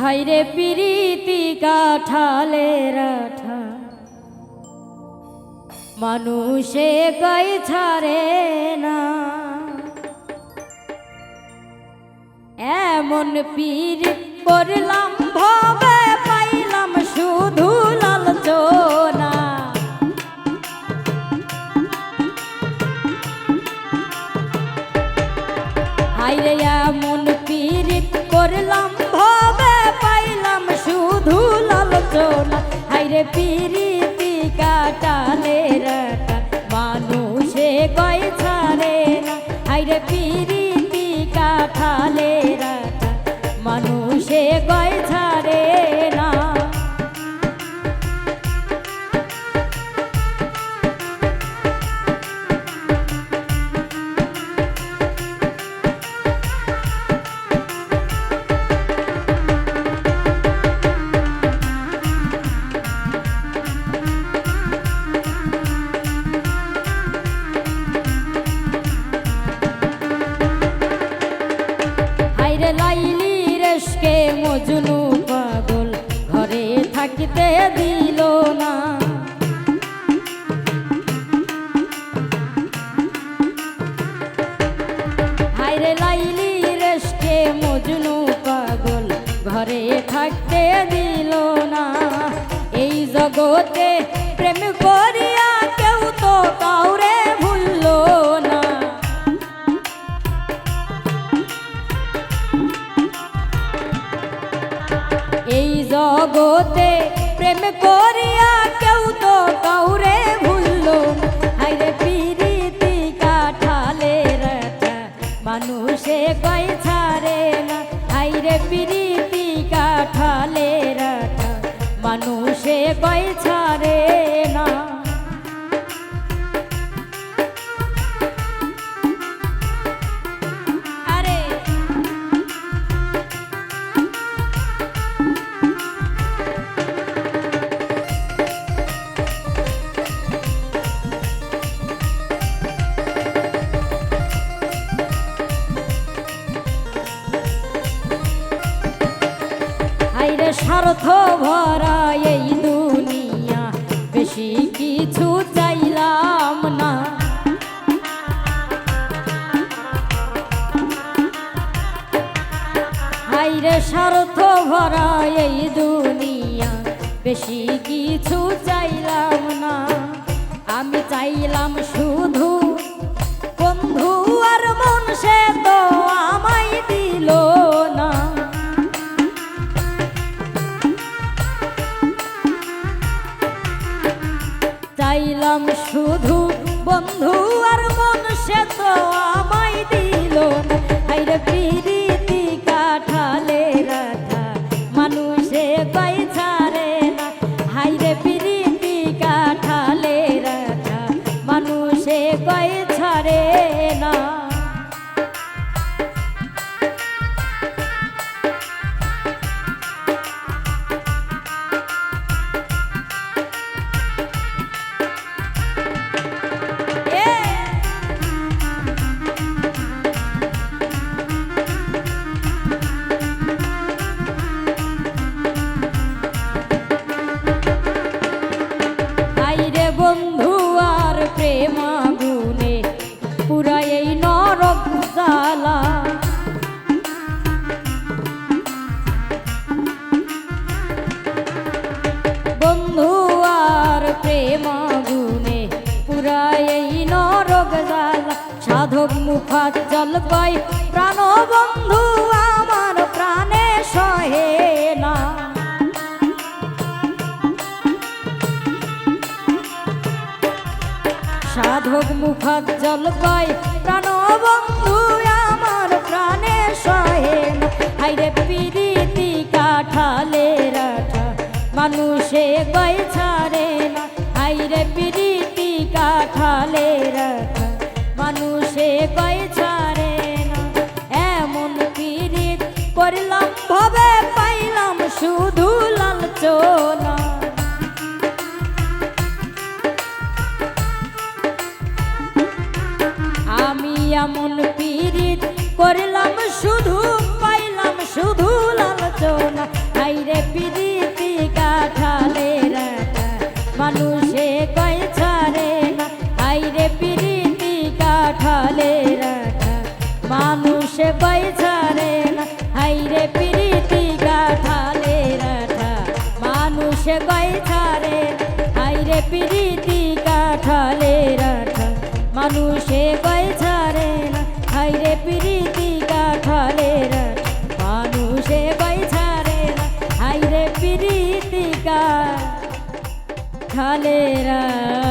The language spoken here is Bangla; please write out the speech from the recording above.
হাইরে পিরিতি কাঠালে রাঠা। মানুষে গাই ছাড়ে না। এমন পীর করলাম ভবে কাঠালে থাকিতে দিল না। হাইরে লাইলি রেস্টে মজনু পাগল, ঘরে থাকতে দিল না। এই জগতে প্রেম করিয়া জগতে প্রেম করিয়া কেউ তো কাউরে ভুলল। হাইরে পিরিতি কাঠালে মানুষে কয় ছাড়ে না। হাইরে পিরিতি কাঠালে রাটা মানুষে কয় ছাড়ে স্বার্থ ভরা এই দুনিয়া। বেশি কিছু চাইলাম না। আইরে স্বার্থ ভরা এই দুনিয়া। বেশি কিছু চাইলাম আগুনে পুরা এই নরক জ্বালা। বন্ধু আর প্রেম আগুনে পুরা এই নরক জ্বালা। সাধক মুখাত জল কয় প্রাণ বন্ধু মুখাত জল পাই প্রাণ বন্ধু আমার প্রাণে সহেন। হাইরে পিরিতি কাঠালে রাঠা মানুষে কয় করলাম শুধু, পাইলাম শুধু লালচনা আইরে পিরিতি কাঠালে রাখা মানুষে কয় ছাড়ে না। আইরে পিরিতি কাঠালে রাখা মানুষে কয় ছাড়ে না। আইরে পিরিতি কাঠালে রাখা মানুষে কয় ছাড়ে আইরে পিরিতি কাঠালে রাখা মানুষে কয় রাঠা